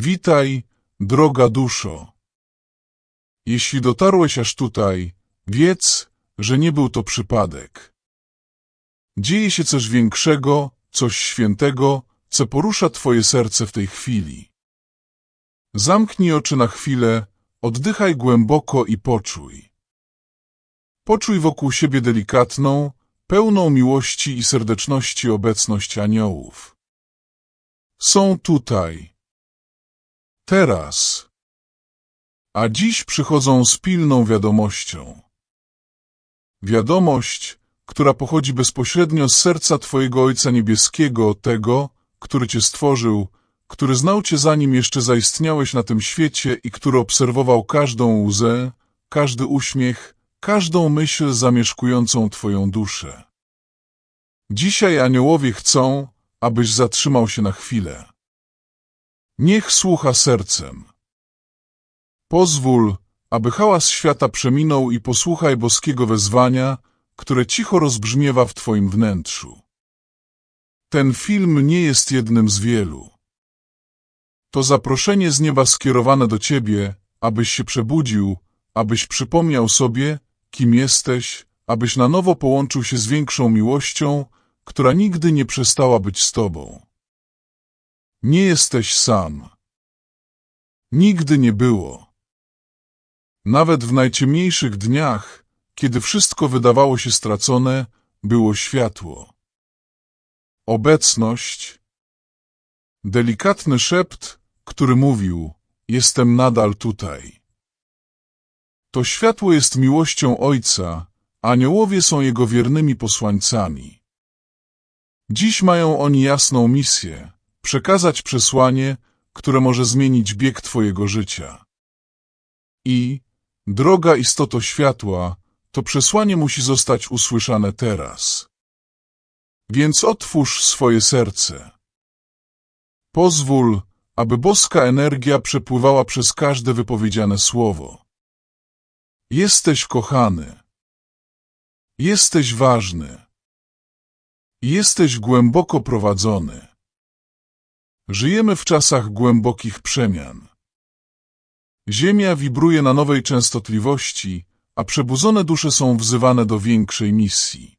Witaj, droga duszo. Jeśli dotarłeś aż tutaj, wiedz, że nie był to przypadek. Dzieje się coś większego, coś świętego, co porusza twoje serce w tej chwili. Zamknij oczy na chwilę, oddychaj głęboko i poczuj. Poczuj wokół siebie delikatną, pełną miłości i serdeczności obecność aniołów. Są tutaj. Teraz. A dziś przychodzą z pilną wiadomością. Wiadomość, która pochodzi bezpośrednio z serca Twojego Ojca Niebieskiego, tego, który Cię stworzył, który znał Cię zanim jeszcze zaistniałeś na tym świecie i który obserwował każdą łzę, każdy uśmiech, każdą myśl zamieszkującą Twoją duszę. Dzisiaj aniołowie chcą, abyś zatrzymał się na chwilę. Niech słucha sercem. Pozwól, aby hałas świata przeminął i posłuchaj boskiego wezwania, które cicho rozbrzmiewa w Twoim wnętrzu. Ten film nie jest jednym z wielu. To zaproszenie z nieba skierowane do Ciebie, abyś się przebudził, abyś przypomniał sobie, kim jesteś, abyś na nowo połączył się z większą miłością, która nigdy nie przestała być z Tobą. Nie jesteś sam. Nigdy nie było. Nawet w najciemniejszych dniach, kiedy wszystko wydawało się stracone, było światło. Obecność. Delikatny szept, który mówił, jestem nadal tutaj. To światło jest miłością Ojca, aniołowie są Jego wiernymi posłańcami. Dziś mają oni jasną misję, przekazać przesłanie, które może zmienić bieg Twojego życia. I, droga istoto światła, to przesłanie musi zostać usłyszane teraz. Więc otwórz swoje serce. Pozwól, aby boska energia przepływała przez każde wypowiedziane słowo. Jesteś kochany. Jesteś ważny. Jesteś głęboko prowadzony. Żyjemy w czasach głębokich przemian. Ziemia wibruje na nowej częstotliwości, a przebudzone dusze są wzywane do większej misji.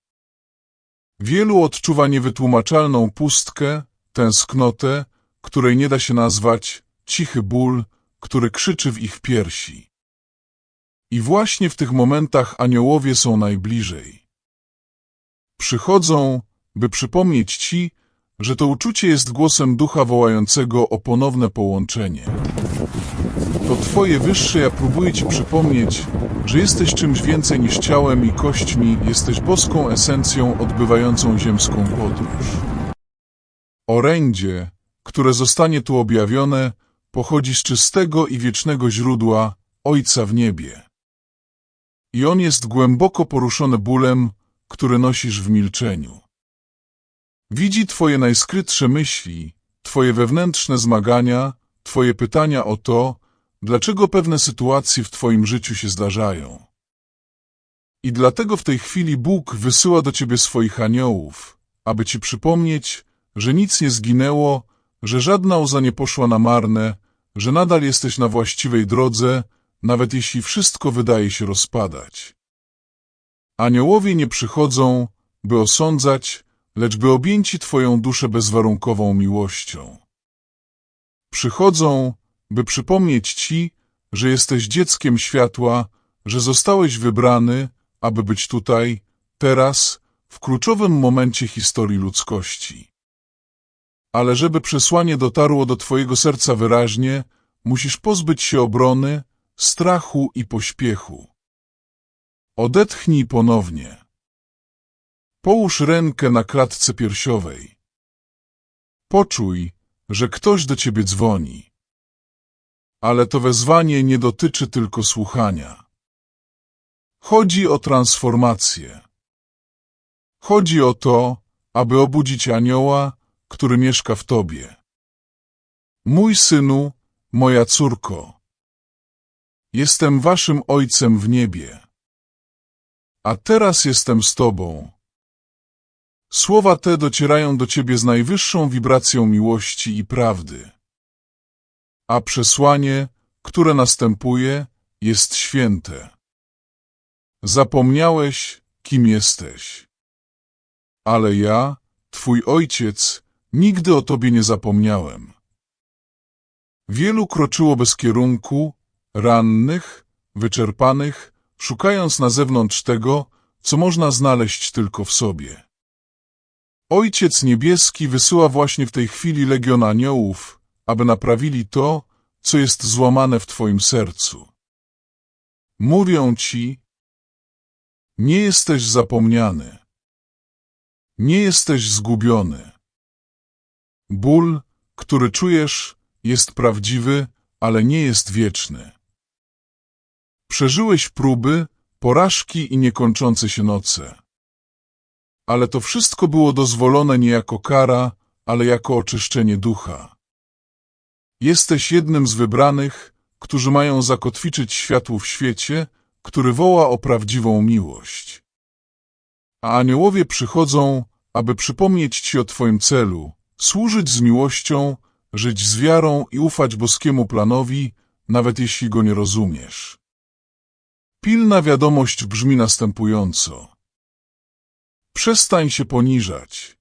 Wielu odczuwa niewytłumaczalną pustkę, tęsknotę, której nie da się nazwać, cichy ból, który krzyczy w ich piersi. I właśnie w tych momentach aniołowie są najbliżej. Przychodzą, by przypomnieć Ci, że to uczucie jest głosem ducha wołającego o ponowne połączenie. To Twoje wyższe ja próbuję Ci przypomnieć, że jesteś czymś więcej niż ciałem i kośćmi, jesteś boską esencją odbywającą ziemską podróż. Orędzie, które zostanie tu objawione, pochodzi z czystego i wiecznego źródła Ojca w niebie. I on jest głęboko poruszony bólem, który nosisz w milczeniu. Widzi Twoje najskrytsze myśli, Twoje wewnętrzne zmagania, Twoje pytania o to, dlaczego pewne sytuacje w Twoim życiu się zdarzają. I dlatego w tej chwili Bóg wysyła do Ciebie swoich aniołów, aby Ci przypomnieć, że nic nie zginęło, że żadna łza nie poszła na marne, że nadal jesteś na właściwej drodze, nawet jeśli wszystko wydaje się rozpadać. Aniołowie nie przychodzą, by osądzać, lecz by objęci Twoją duszę bezwarunkową miłością. Przychodzą, by przypomnieć Ci, że jesteś dzieckiem światła, że zostałeś wybrany, aby być tutaj, teraz, w kluczowym momencie historii ludzkości. Ale żeby przesłanie dotarło do Twojego serca wyraźnie, musisz pozbyć się obrony, strachu i pośpiechu. Odetchnij ponownie. Połóż rękę na klatce piersiowej. Poczuj, że ktoś do ciebie dzwoni. Ale to wezwanie nie dotyczy tylko słuchania. Chodzi o transformację. Chodzi o to, aby obudzić anioła, który mieszka w tobie. Mój synu, moja córko, jestem waszym ojcem w niebie. A teraz jestem z tobą Słowa te docierają do ciebie z najwyższą wibracją miłości i prawdy. a przesłanie, które następuje, jest święte. Zapomniałeś, kim jesteś. Ale ja, twój ojciec, nigdy o tobie nie zapomniałem. Wielu kroczyło bez kierunku, rannych, wyczerpanych, szukając na zewnątrz tego, co można znaleźć tylko w sobie. Ojciec Niebieski wysyła właśnie w tej chwili legion aniołów, aby naprawili to, co jest złamane w twoim sercu. Mówią ci, nie jesteś zapomniany. Nie jesteś zgubiony. Ból, który czujesz, jest prawdziwy, ale nie jest wieczny. Przeżyłeś próby, porażki i niekończące się noce. Ale to wszystko było dozwolone nie jako kara, ale jako oczyszczenie ducha. Jesteś jednym z wybranych, którzy mają zakotwiczyć światło w świecie, który woła o prawdziwą miłość. A aniołowie przychodzą, aby przypomnieć Ci o Twoim celu, służyć z miłością, żyć z wiarą i ufać boskiemu planowi, nawet jeśli go nie rozumiesz. Pilna wiadomość brzmi następująco. Przestań się poniżać.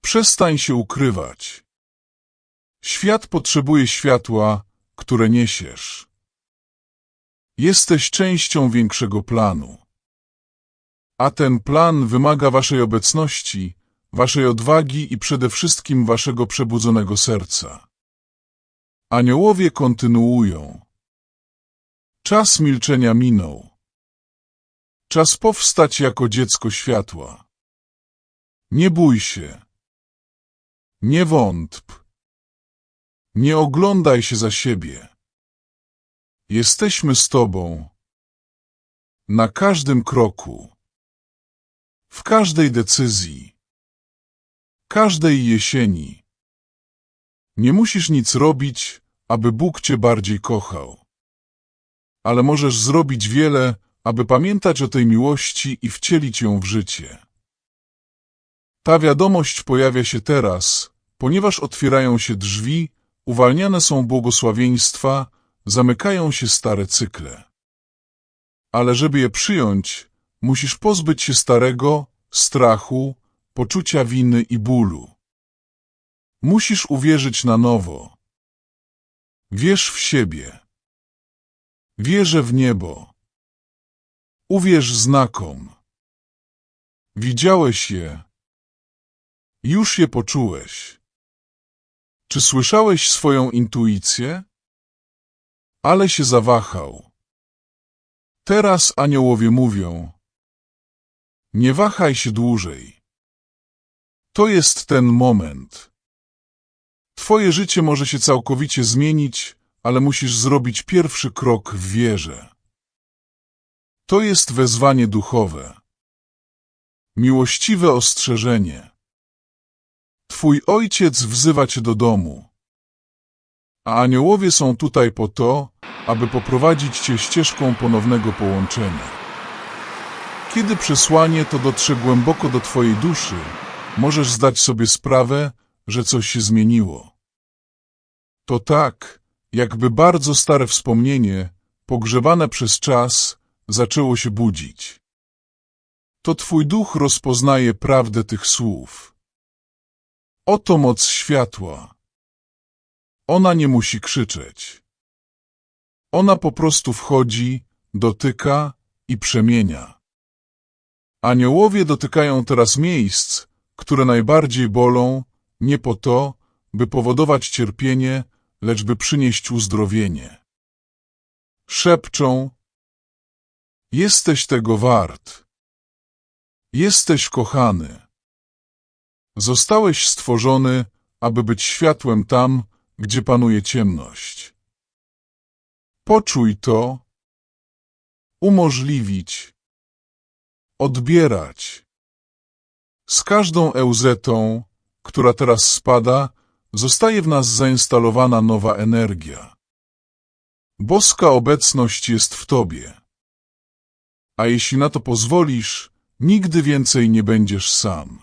Przestań się ukrywać. Świat potrzebuje światła, które niesiesz. Jesteś częścią większego planu. A ten plan wymaga waszej obecności, waszej odwagi i przede wszystkim waszego przebudzonego serca. Aniołowie kontynuują. Czas milczenia minął. Czas powstać jako dziecko światła. Nie bój się. Nie wątp. Nie oglądaj się za siebie. Jesteśmy z Tobą. Na każdym kroku. W każdej decyzji. Każdej jesieni. Nie musisz nic robić, aby Bóg Cię bardziej kochał. Ale możesz zrobić wiele, aby pamiętać o tej miłości i wcielić ją w życie. Ta wiadomość pojawia się teraz, ponieważ otwierają się drzwi, uwalniane są błogosławieństwa, zamykają się stare cykle. Ale żeby je przyjąć, musisz pozbyć się starego, strachu, poczucia winy i bólu. Musisz uwierzyć na nowo. Wierz w siebie. Wierzę w niebo. Uwierz znakom. Widziałeś je. Już je poczułeś. Czy słyszałeś swoją intuicję? Ale się zawahał. Teraz aniołowie mówią. Nie wahaj się dłużej. To jest ten moment. Twoje życie może się całkowicie zmienić, ale musisz zrobić pierwszy krok w wierze. To jest wezwanie duchowe. Miłościwe ostrzeżenie. Twój ojciec wzywa cię do domu. A aniołowie są tutaj po to, aby poprowadzić cię ścieżką ponownego połączenia. Kiedy przesłanie to dotrze głęboko do twojej duszy, możesz zdać sobie sprawę, że coś się zmieniło. To tak, jakby bardzo stare wspomnienie, pogrzebane przez czas, zaczęło się budzić. To twój duch rozpoznaje prawdę tych słów. Oto moc światła. Ona nie musi krzyczeć. Ona po prostu wchodzi, dotyka i przemienia. Aniołowie dotykają teraz miejsc, które najbardziej bolą, nie po to, by powodować cierpienie, lecz by przynieść uzdrowienie. Szepczą, jesteś tego wart. Jesteś kochany. Zostałeś stworzony, aby być światłem tam, gdzie panuje ciemność. Poczuj to, umożliwić, odbierać. Z każdą euzetą, która teraz spada, zostaje w nas zainstalowana nowa energia. Boska obecność jest w Tobie. A jeśli na to pozwolisz, nigdy więcej nie będziesz sam.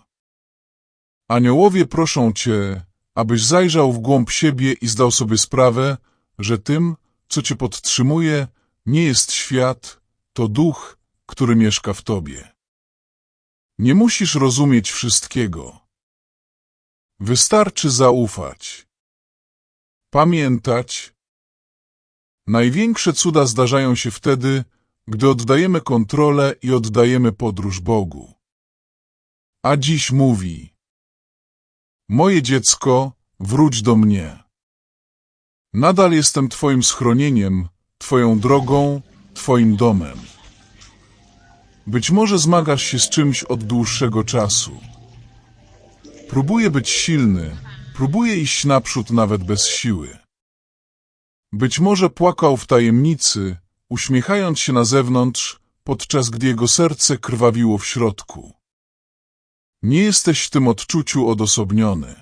Aniołowie proszą Cię, abyś zajrzał w głąb siebie i zdał sobie sprawę, że tym, co cię podtrzymuje, nie jest świat, to duch, który mieszka w tobie. Nie musisz rozumieć wszystkiego. Wystarczy zaufać. Pamiętać. Największe cuda zdarzają się wtedy, gdy oddajemy kontrolę i oddajemy podróż Bogu. A dziś mówi: Moje dziecko, wróć do mnie. Nadal jestem Twoim schronieniem, Twoją drogą, Twoim domem. Być może zmagasz się z czymś od dłuższego czasu. Próbuję być silny, próbuję iść naprzód nawet bez siły. Być może płakał w tajemnicy, uśmiechając się na zewnątrz, podczas gdy jego serce krwawiło w środku. Nie jesteś w tym odczuciu odosobniony.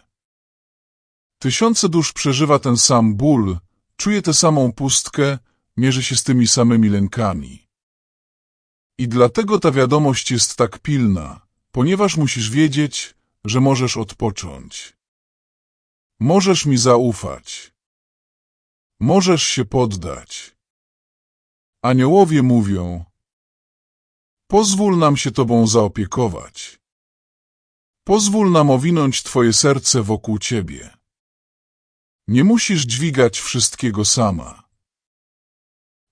Tysiące dusz przeżywa ten sam ból, czuje tę samą pustkę, mierzy się z tymi samymi lękami. I dlatego ta wiadomość jest tak pilna, ponieważ musisz wiedzieć, że możesz odpocząć. Możesz mi zaufać. Możesz się poddać. Aniołowie mówią: Pozwól nam się Tobą zaopiekować. Pozwól nam owinąć Twoje serce wokół Ciebie. Nie musisz dźwigać wszystkiego sama.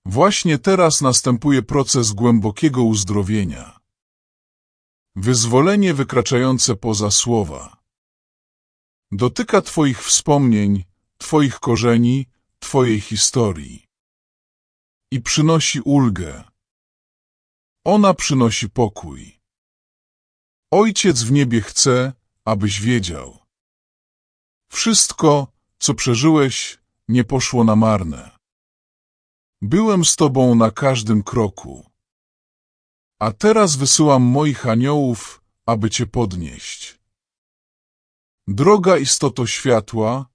Właśnie teraz następuje proces głębokiego uzdrowienia. Wyzwolenie wykraczające poza słowa. Dotyka Twoich wspomnień, Twoich korzeni, Twojej historii. I przynosi ulgę. Ona przynosi pokój. Ojciec w niebie chce, abyś wiedział. Wszystko, co przeżyłeś, nie poszło na marne. Byłem z Tobą na każdym kroku. A teraz wysyłam moich aniołów, aby Cię podnieść. Droga istoto światła,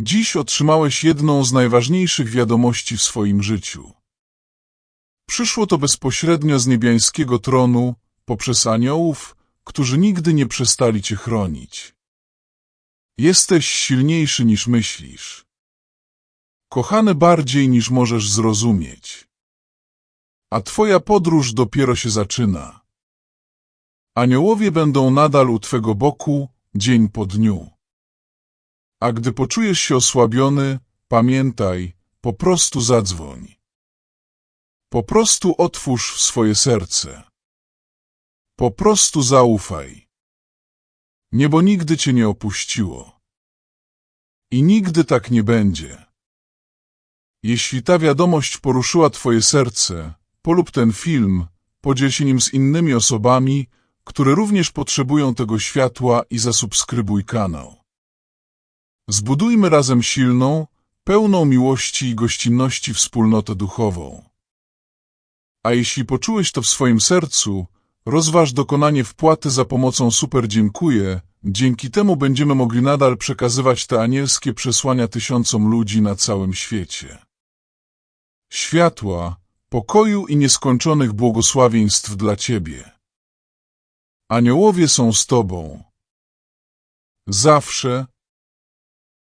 dziś otrzymałeś jedną z najważniejszych wiadomości w swoim życiu. Przyszło to bezpośrednio z niebiańskiego tronu, poprzez aniołów, którzy nigdy nie przestali Cię chronić. Jesteś silniejszy niż myślisz. Kochany bardziej niż możesz zrozumieć. A Twoja podróż dopiero się zaczyna. Aniołowie będą nadal u Twego boku, dzień po dniu. A gdy poczujesz się osłabiony, pamiętaj, po prostu zadzwoń. Po prostu otwórz swoje serce. Po prostu zaufaj. Niebo nigdy Cię nie opuściło. I nigdy tak nie będzie. Jeśli ta wiadomość poruszyła Twoje serce, polub ten film, podziel się nim z innymi osobami, które również potrzebują tego światła i zasubskrybuj kanał. Zbudujmy razem silną, pełną miłości i gościnności wspólnotę duchową. A jeśli poczułeś to w swoim sercu, rozważ dokonanie wpłaty za pomocą Super Dziękuję. Dzięki temu będziemy mogli nadal przekazywać te anielskie przesłania tysiącom ludzi na całym świecie. Światła, pokoju i nieskończonych błogosławieństw dla Ciebie. Aniołowie są z Tobą. Zawsze,